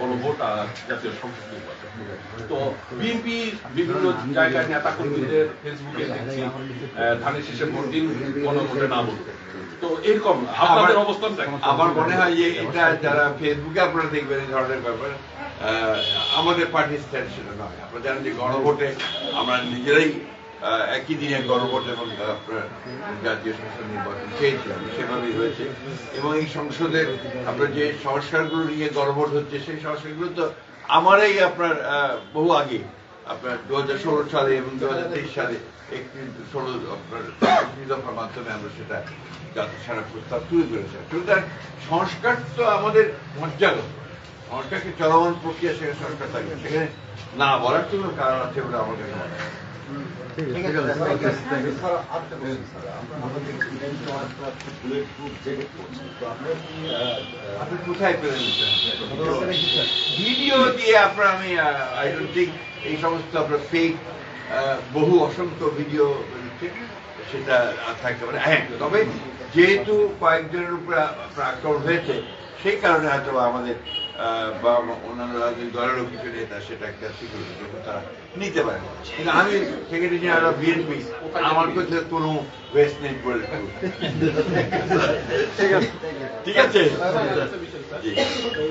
গণভোট আর জাতীয় সংসদ নির্বাচন। তো বিএনপি বিভিন্ন জায়গায় নেতা কর্মীদের ফেসবুকে দেখছি ধানের ভোট দিন গণভোটে না বলতে। তো এরকম আপনাদের আমার- অবস্থানটা আমার মনে হয় যে এটা যারা ফেসবুকে আপনারা দেখবেন এই ধরনের ব্যাপার আমাদের পার্টির স্ট্যান্ড সেটা নয়। আপনারা জানেন যে গণভোটে আমরা নিজেরাই একই দিনে গণভোট এবং আপনার জাতীয় সংসদ নির্বাচন চেয়েছিলাম, সেভাবেই হয়েছে। এবং এই সংসদের আপনার যে সংস্কারগুলো নিয়ে গণভোট হচ্ছে, সেই সংস্কারগুলো তো আমারই আপনার বহু আগে। আপনার দু হাজার ষোলো সালে এবং দু হাজার তেইশ সালে একটি ষোলো আপনার মাধ্যমে আমরা সেটা সারা প্রস্তাব তুলে ধরেছি। সংস্কার তো আমাদের প্রক্রিয়া সেখানে সেখানে না বলার কোনো কারণ আছে বলে আমার কাছে মনে হয় ভিডিও দিয়ে আপনার আমি এই সমস্ত আপনার ফেক বহু অসংখ্য ভিডিও সেটা থাকতে পারে। হ্যাঁ তবে যেহেতু কয়েকজনের উপরে আক্রমণ হয়েছে, সেই কারণে হয়তো আমাদের বা অন্যান্য রাজনৈতিক দলেরও কিছু নেতা সেটা একটা সিকিউরিটি তারা নিতে পারে। কিন্তু আমি সেক্রেটারি জেনারেল বিএনপি আমার কাছে কোনো ওয়েস্ট নেই বলে ঠিক আছে।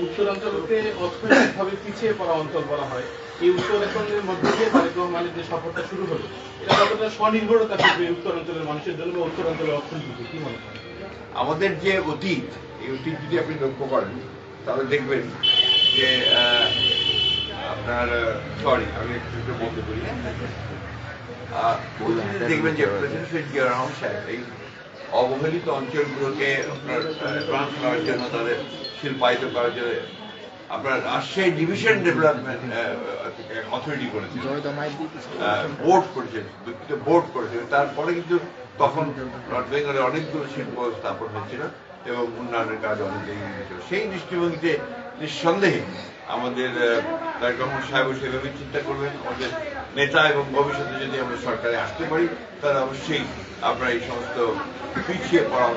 উত্তরাঞ্চলকে অর্থনৈতিকভাবে পিছিয়ে পড়া অঞ্চল বলা হয়। এই উত্তরাঞ্চলের মধ্যে দিয়ে তারেক রহমানের যে সফরটা শুরু হলো এটা কতটা স্বনির্ভরতা থাকবে উত্তরাঞ্চলের মানুষের জন্য বা উত্তরাঞ্চলের অর্থনীতিতে কি মনে হয় আমাদের যে অতীত এই অতীত যদি আপনি লক্ষ্য করেন তাহলে দেখবেন যে আপনার সরি আমি একটু একটু বলতে অতীতে দেখবেন যে প্রেসিডেন্ট জিয়া রহমান সাহেব এই অবহেলিত অঞ্চলগুলোকে আপনার ট্রান্স করার জন্য, তাদের শিল্পায়িত করার জন্য আপনার রাজশাহী ডিভিশন ডেভেলপমেন্ট অথরিটি করেছিল। বোর্ড করেছে বোর্ড করেছে তারপরে কিন্তু তখন নর্থ বেঙ্গলে অনেকগুলো শিল্প স্থাপন হয়েছিল। এবং উন্নয়নের কাজ অনেকেই সেই দৃষ্টিভঙ্গিতে নিঃসন্দেহে আমাদের তারেক রহমান সাহেব সেভাবে চিন্তা করবেন, আমাদের নেতা এবং ভবিষ্যতে যদি আমরা সরকারে আসতে পারি, তাহলে অবশ্যই আমরা এই সমস্ত পিছিয়ে পড়া